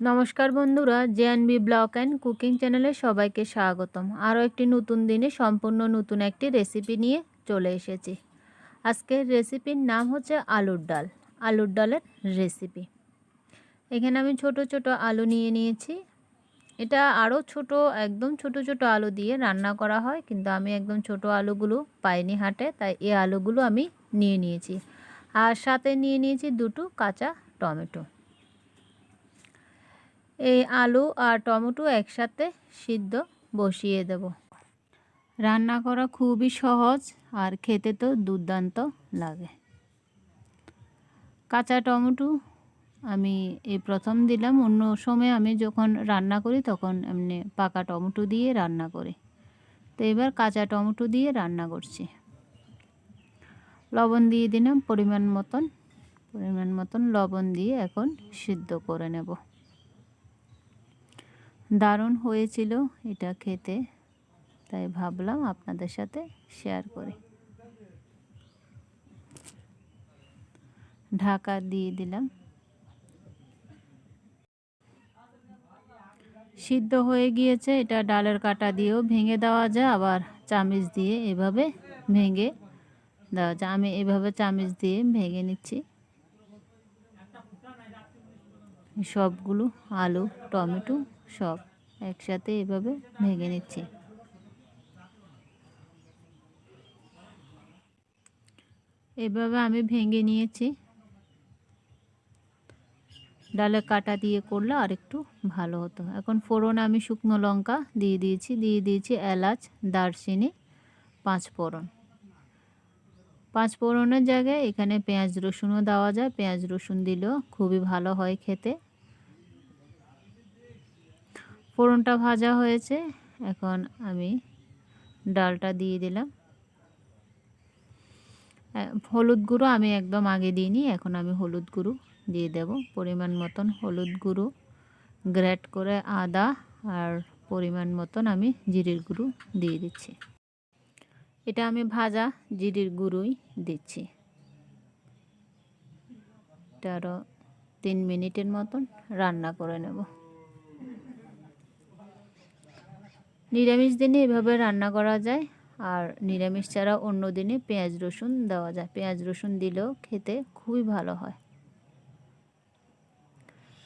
নমস্কার বন্ধুরা JNB blog and cooking চ্যানেলে সবাইকে স্বাগতম। আরও একটি নতুন দিনে সম্পূর্ণ নতুন একটি রেসিপি নিয়ে চলে এসেছি। আজকের রেসিপির নাম হচ্ছে আলুর ডাল, আলুর ডালের রেসিপি। এখানে আমি ছোট ছোট আলু নিয়ে নিয়েছি। এটা আরও ছোট, একদম ছোট ছোট আলু দিয়ে রান্না করা হয়, কিন্তু আমি একদম ছোট আলুগুলো পাইনি হাটে, তাই এই আলুগুলো আমি নিয়ে নিয়েছি। আর সাথে নিয়ে নিয়েছি দুটো কাঁচা টমেটো। এই আলু আর টমেটো একসাথে সিদ্ধ বসিয়ে দেব। রান্না করা খুবই সহজ আর খেতে তো দুর্দান্ত লাগে। কাঁচা টমেটো আমি এই প্রথম দিলাম। অন্য সময় আমি যখন রান্না করি তখন এমনি পাকা টমেটো দিয়ে রান্না করি। তো এবার কাঁচা টমেটো দিয়ে রান্না করছি। লবণ দিয়ে দিলাম পরিমাণ মতন। পরিমাণ মতন লবণ দিয়ে এখন সিদ্ধ করে নেব। দারুণ হয়েছিল এটা খেতে, তাই ভাবলাম আপনাদের সাথে শেয়ার করি। ঢাকা দিয়ে দিলাম। সিদ্ধ হয়ে গিয়েছে, এটা ডালের কাটা দিয়েও ভেঙে দেওয়া যায়, আবার চামিচ দিয়ে এভাবে ভেঙে দেওয়া যায়। আমি এভাবে চামিচ দিয়ে ভেঙে নিচ্ছি। সবগুলো আলু, টমেটো সব একসাথে এভাবে ভেঙে নিচ্ছি। এভাবে আমি ভেঙে নিয়েছি। ডালে কাটা দিয়ে করলে আর একটু ভালো হতো। এখন ফোড়ন আমি শুকনো লঙ্কা দিয়ে দিয়েছি দিয়ে দিয়েছি এলাচ, দারচিনি, পাঁচ ফোড়ন। পাঁচ ফোড়নের জায়গায় এখানে পেঁয়াজ রসুনও দেওয়া যায়। পেঁয়াজ রসুন দিলেও খুবই ভালো হয় খেতে। ফোড়নটা ভাজা হয়েছে। এখন আমি ডালটা দিয়ে দিলাম। হলুদ গুঁড়ো আমি একদম আগে দিইনি, এখন আমি হলুদ গুঁড়ো দিয়ে দেব। পরিমাণ মতন হলুদ গুঁড়ো, গ্রেট করে আদা, আর পরিমাণ মতন আমি জিরির গুঁড়ো দিয়ে দিচ্ছি। এটা আমি ভাজা জিরির গুঁড়োই দিচ্ছি। এটা আরও তিন মিনিটের মতন রান্না করে নেব। নিরামিষ দিনে এভাবে রান্না করা যায় আর নিরামিষ ছাড়া অন্য দিনে পেঁয়াজ রসুন দেওয়া যায়। পেঁয়াজ রসুন দিলেও খেতে খুবই ভালো হয়।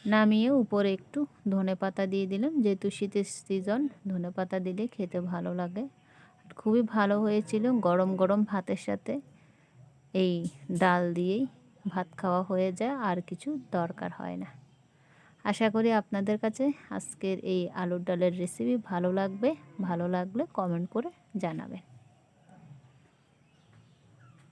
নামিয়ে উপরে একটু ধনে পাতা দিয়ে দিলাম। যেহেতু শীতের সিজন, ধনে পাতা দিলে খেতে ভালো লাগে। খুবই ভালো হয়েছিল গরম গরম ভাতের সাথে। এই ডাল দিয়েই ভাত খাওয়া হয়ে যায়, আর কিছু দরকার হয় না। আশা করি আপনাদের কাছে আজকের এই আলুর ডালের রেসিপি ভালো লাগবে, ভালো লাগলে কমেন্ট করে জানাবেন।